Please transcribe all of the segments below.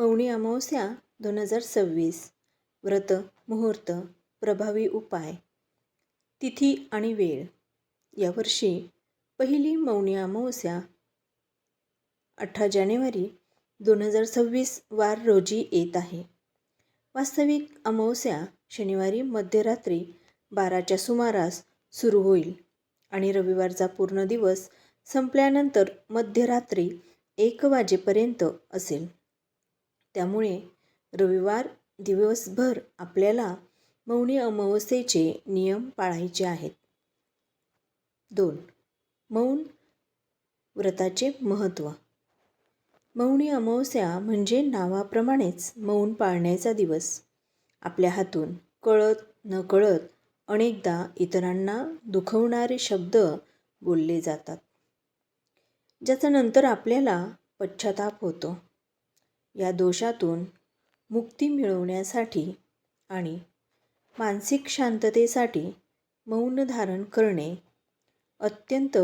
मौनी अमावस्या दोन हजार सव्वीस. व्रत मुहूर्त प्रभावी उपाय. तिथी आणि वेळ. यावर्षी पहिली मौनी अमावस्या अठरा जानेवारी दोन हजार सव्वीस वार रोजी येत आहे. वास्तविक अमावस्या शनिवारी मध्यरात्री बाराच्या सुमारास सुरू होईल आणि रविवारचा पूर्ण दिवस संपल्यानंतर मध्यरात्री एक वाजेपर्यंत असेल. त्यामुळे रविवार दिवसभर आपल्याला मौनी अमावस्येचे नियम पाळायचे आहेत. दोन मौन व्रताचे महत्त्व. मौनी अमावस्या म्हणजे नावाप्रमाणेच मौन पाळण्याचा दिवस. आपल्या हातून कळत न कळत अनेकदा इतरांना दुखवणारे शब्द बोलले जातात ज्याचा नंतर आपल्याला पश्चाताप होतो. या दोषातून मुक्ती मिळवण्यासाठी आणि मानसिक शांततेसाठी मौन धारण करणे अत्यंत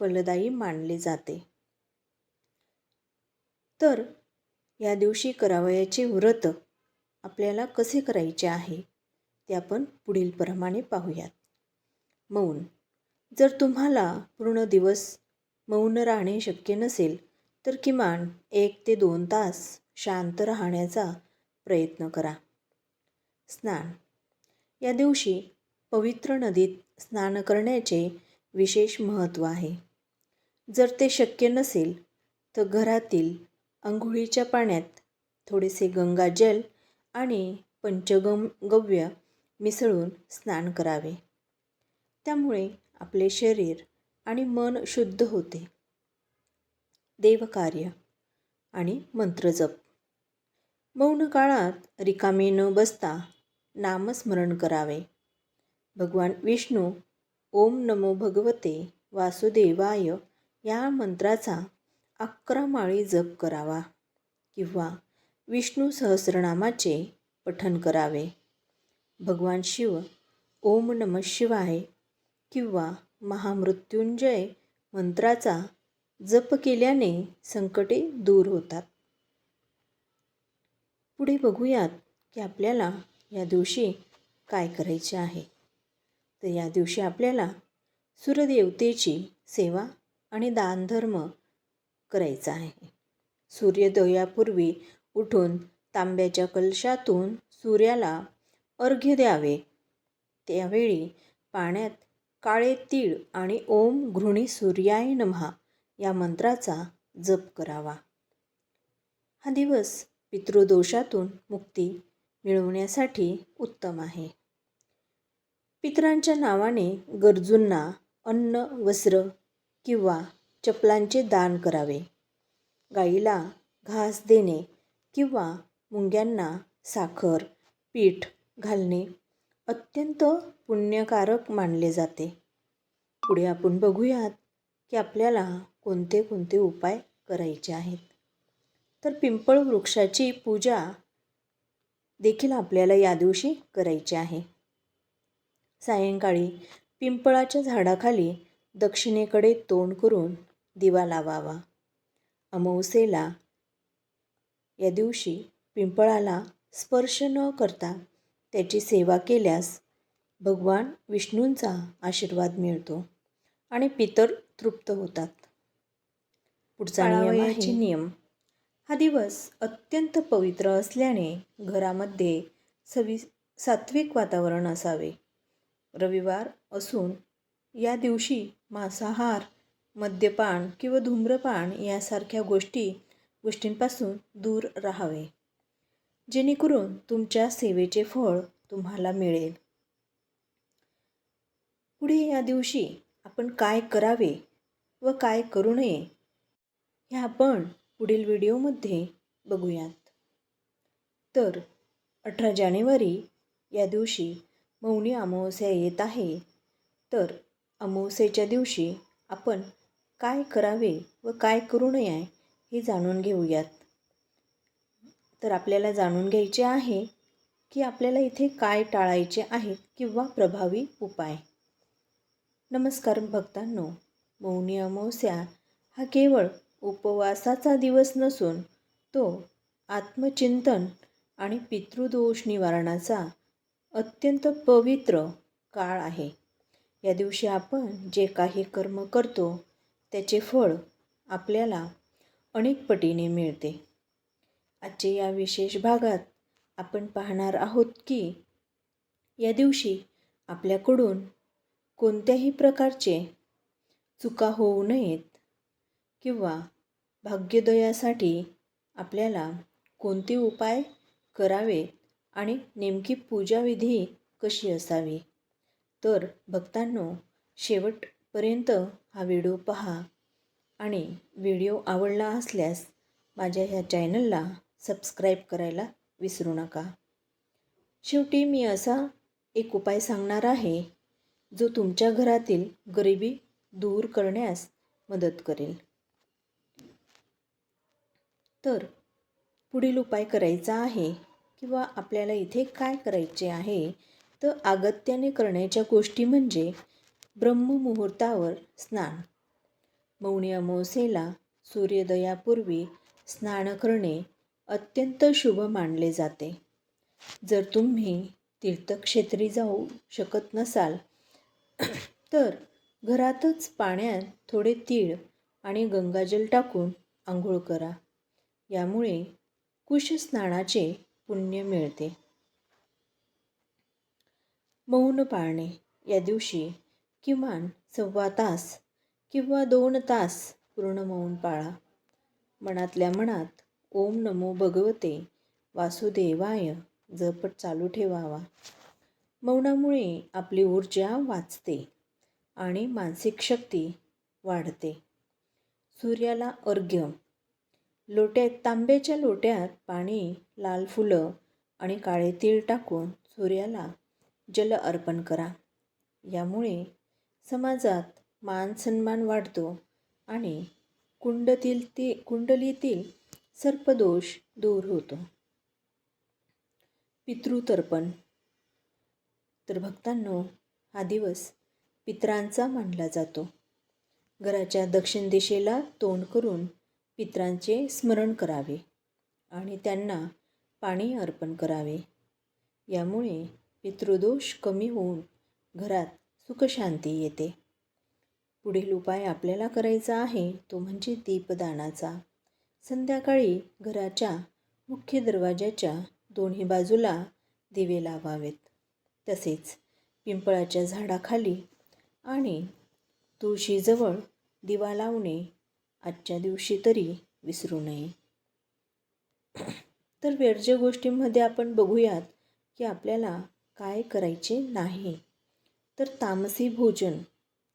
फलदायी मानले जाते. तर या दिवशी करावयाचे व्रत आपल्याला कसे करायचे आहे ते आपण पुढील प्रमाणे पाहूयात. मौन. जर तुम्हाला पूर्ण दिवस मौन राहणे शक्य नसेल तर किमान एक ते दोन तास शांत राहण्याचा प्रयत्न करा. स्नान. या दिवशी पवित्र नदीत स्नान करण्याचे विशेष महत्त्व आहे. जर ते शक्य नसेल तर घरातील आंघोळीच्या पाण्यात थोडेसे गंगाजल आणि पंचगम गव्य मिसळून स्नान करावे. त्यामुळे आपले शरीर आणि मन शुद्ध होते. देवकार्य आणि मंत्रजप मौन काळात रिकामे न बसता नामस्मरण करावे. भगवान विष्णू ओम नमो भगवते वासुदेवाय या मंत्राचा अकरा माळी जप करावा किंवा विष्णू सहस्रनामाचे पठन करावे. भगवान शिव ओम नम शिवाय किंवा महामृत्युंजय मंत्राचा जप केल्याने संकटे दूर होतात. पुढे बघूयात की आपल्याला या दिवशी काय करायचे आहे. तर या दिवशी आपल्याला सूर्यदेवतेची सेवा आणि दानधर्म करायचा आहे. सूर्योदयापूर्वी उठून तांब्याच्या कलशातून सूर्याला अर्घ्य द्यावे. त्यावेळी पाण्यात काळे तीळ आणि ओम घृणी सूर्याय नमहा या मंत्राचा जप करावा. हा दिवस पितृदोषातून मुक्ती मिळवण्यासाठी उत्तम आहे. पितरांच्या नावाने गरजूंना अन्न वस्त्र किंवा चपलांचे दान करावे. गाईला घास देणे किंवा मुंग्यांना साखर पीठ घालणे अत्यंत पुण्यकारक मानले जाते. पुढे आपण बघूयात की आपल्याला कोणते कोणते उपाय करायचे आहेत. तर पिंपळ वृक्षाची पूजा देखील आपल्याला या दिवशी करायची आहे. सायंकाळी पिंपळाच्या झाडाखाली दक्षिणेकडे तोंड करून दिवा लावावा. अमावस्येला या दिवशी पिंपळाला स्पर्श न करता त्याची सेवा केल्यास भगवान विष्णूंचा आशीर्वाद मिळतो आणि पितर तृप्त होतात. पुढचा नियम आहे. नियम. हा दिवस अत्यंत पवित्र असल्याने घरामध्ये सवि सात्विक वातावरण असावे. रविवार असून या दिवशी मांसाहार मद्यपान किंवा धूम्रपान यासारख्या गोष्टी गोष्टींपासून दूर राहावे. जेणेकरून तुमच्या सेवेचे फळ तुम्हाला मिळेल. पुढे या दिवशी आपण काय करावे व काय करू नये हे आपण पुढील व्हिडिओमध्ये बघूयात. तर अठरा जानेवारी या दिवशी मौनी अमावस्या येत आहे. तर अमावस्येच्या दिवशी आपण काय करावे व काय करू नये हे जाणून घेऊयात. तर आपल्याला जाणून घ्यायचे आहे की आपल्याला इथे काय टाळायचे आहेत किंवा प्रभावी उपाय. नमस्कार भक्तांनो मौनी अमावस्या हा केवळ उपवासाचा दिवस नसून तो आत्मचिंतन आणि पितृदोष निवारणाचा अत्यंत पवित्र काळ आहे. या दिवशी आपण जे काही कर्म करतो त्याचे फळ आपल्याला अनेक पटीने मिळते. आजच्या या विशेष भागात आपण पाहणार आहोत की या दिवशी आपल्याकडून कोणत्याही प्रकारचे चुका होऊ नयेत किंवा भाग्योदयासाठी आपल्याला कोणते उपाय करावे आणि नेमकी पूजाविधी कशी असावी? तर भक्तांनो शेवटपर्यंत हा व्हिडिओ पहा आणि व्हिडिओ आवडला असल्यास माझ्या ह्या चॅनलला सबस्क्राईब करायला विसरू नका. शेवटी मी असा एक उपाय सांगणार आहे जो तुमच्या घरातील गरिबी दूर करण्यास मदत करेल. तर पुढील उपाय करायचा आहे किंवा आपल्याला इथे काय करायचे आहे? तर अगत्याने करण्याच्या गोष्टी म्हणजे ब्रह्ममुहूर्तावर स्नान. मौनी अमावस्येला सूर्योदयापूर्वी स्नान करणे अत्यंत शुभ मानले जाते. जर तुम्ही तीर्थक्षेत्री जाऊ शकत नसाल तर घरातच पाण्यात थोडे तीळ आणि गंगाजल टाकून आंघोळ करा. यामुळे कुश स्नानाचे पुण्य मिळते. मौन पाळणे या दिवशी किमान सव्वा तास किंवा दोन तास पूर्ण मौन पाळा. मनातल्या मनात ओम नमो भगवते वासुदेवाय जपट चालू ठेवावा. मौनामुळे आपली ऊर्जा वाचते आणि मानसिक शक्ती वाढते. सूर्याला अर्घ्य लोट्यात तांब्याच्या लोट्यात पाणी लाल फुलं आणि काळे तीळ टाकून सूर्याला जल अर्पण करा. यामुळे समाजात मान सन्मान वाढतो आणि कुंडतील ती कुंडलीतील सर्पदोष दूर होतो. पितृतर्पण. तर भक्तांनो हा दिवस पित्रांचा मानला जातो. घराच्या दक्षिण दिशेला तोंड करून पित्रांचे स्मरण करावे आणि त्यांना पाणी अर्पण करावे. यामुळे पितृदोष कमी होऊन घरात सुखशांती येते. पुढील उपाय आपल्याला करायचा आहे तो म्हणजे दीपदानाचा. संध्याकाळी घराच्या मुख्य दरवाजाच्या दोन्ही बाजूला दिवे लावावेत. तसेच पिंपळाच्या झाडाखाली आणि तुळशीजवळ दिवा लावणे आजच्या दिवशी तरी विसरू नये. तर व्यर्ज गोष्टींमध्ये आपण बघूयात की आपल्याला काय करायचे नाही. तर तामसी भोजन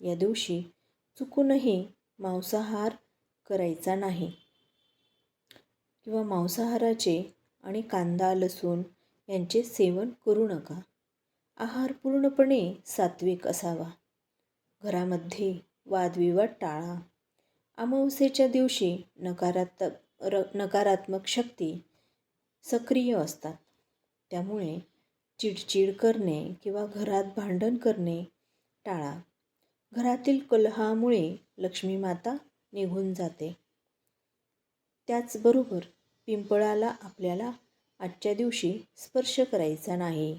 या दिवशी चुकूनही मांसाहार करायचा नाही. किंवा मांसाहाराचे आणि कांदा लसूण यांचे सेवन करू नका. आहार पूर्णपणे सात्विक असावा. घरामध्ये वादविवाद टाळा. अमावस्येच्या दिवशी नकारात्मक र नकारात्मक शक्ती सक्रिय असतात. त्यामुळे चिडचिड करणे किंवा घरात भांडण करणे टाळा. घरातील कलहामुळे लक्ष्मी माता निघून जाते. त्याचबरोबर पिंपळाला आपल्याला आजच्या दिवशी स्पर्श करायचा नाही.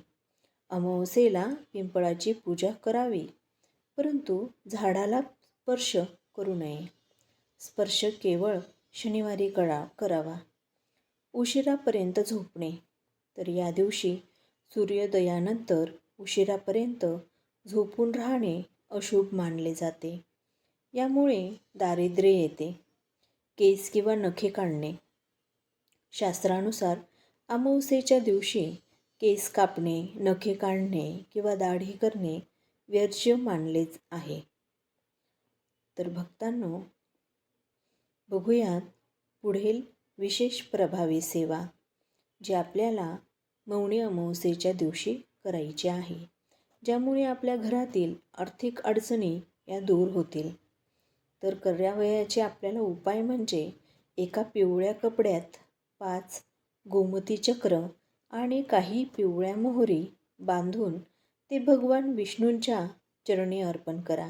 अमावस्येला पिंपळाची पूजा करावी परंतु झाडाला स्पर्श करू नये. स्पर्श केवळ शनिवारी करा करावा. उशिरापर्यंत झोपणे. तर या दिवशी सूर्योदयानंतर उशिरापर्यंत झोपून राहणे अशुभ मानले जाते. यामुळे दारिद्र्य येते. केस किंवा नखे काढणे. शास्त्रानुसार अमावस्येच्या दिवशी केस कापणे नखे काढणे किंवा दाढी करणे व्यर्ज्य मानलेच आहे. तर भक्तांनो बघूयात पुढील विशेष प्रभावी सेवा जी आपल्याला मौनी अमावस्येच्या दिवशी करायची आहे ज्यामुळे आपल्या घरातील आर्थिक अडचणी या दूर होतील. तर करावयाचे आपल्याला उपाय म्हणजे एका पिवळ्या कपड्यात पाच गोमती चक्र आणि काही पिवळ्या मोहरी बांधून ते भगवान विष्णूंच्या चरणी अर्पण करा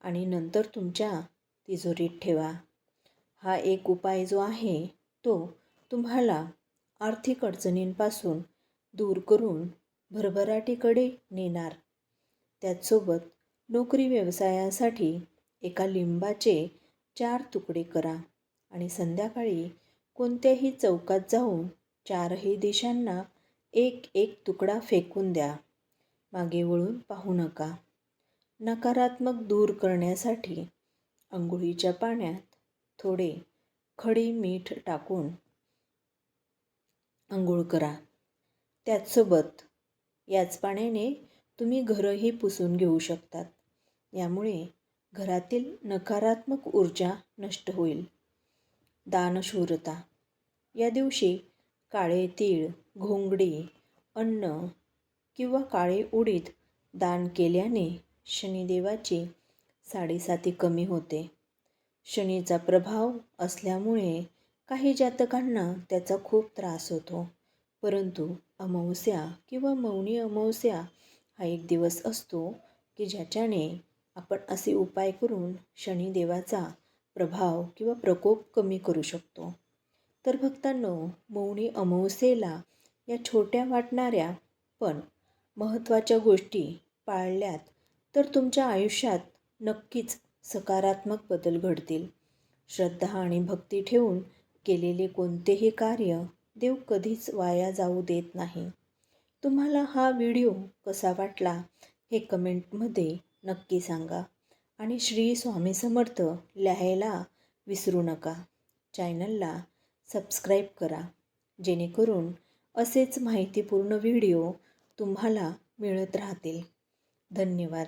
आणि नंतर तुमच्या तिजोरीत ठेवा. हा एक उपाय जो आहे तो तुम्हाला आर्थिक अडचणींपासून दूर करून भरभराटीकडे नेणार. त्याचसोबत नोकरी व्यवसायासाठी एका लिंबाचे चार तुकडे करा आणि संध्याकाळी कोणत्याही चौकात जाऊन चारही दिशांना एक एक तुकडा फेकून द्या. मागे वळून पाहू नका. नकारात्मक दूर करण्यासाठी अंघोळीच्या पाण्यात थोडे खडी मीठ टाकून आंघोळ करा. त्याचसोबत याच पाण्याने तुम्ही घरही पुसून घेऊ शकतात. यामुळे घरातील नकारात्मक ऊर्जा नष्ट होईल. दानशूरता. या दिवशी काळे तीळ घोंगडी अन्न किंवा काळे उडीद दान केल्याने शनिदेवाची साडेसाती कमी होते. शनीचा प्रभाव असल्यामुळे काही जातकांना त्याचा खूप त्रास होतो. परंतु अमावस्या किंवा मौनी अमावस्या हा एक दिवस असतो की ज्याच्याने आपण असे उपाय करून शनिदेवाचा प्रभाव किंवा प्रकोप कमी करू शकतो. तर भक्तांनो मौनी अमावस्येला या छोट्या वाटणाऱ्या पण महत्त्वाच्या गोष्टी पाळल्यात तर तुमच्या आयुष्यात नक्कीच सकारात्मक बदल घडतील. श्रद्धा आणि भक्ती ठेवून केलेले कोणतेही कार्य देव कधीच वाया जाऊ देत नाही. तुम्हाला हा व्हिडिओ कसा वाटला हे कमेंटमध्ये नक्की सांगा आणि श्री स्वामी समर्थ लिहायला विसरू नका. चॅनलला सबस्क्राईब करा जेणेकरून असेच माहितीपूर्ण व्हिडिओ तुम्हाला मिळत राहतील. धन्यवाद.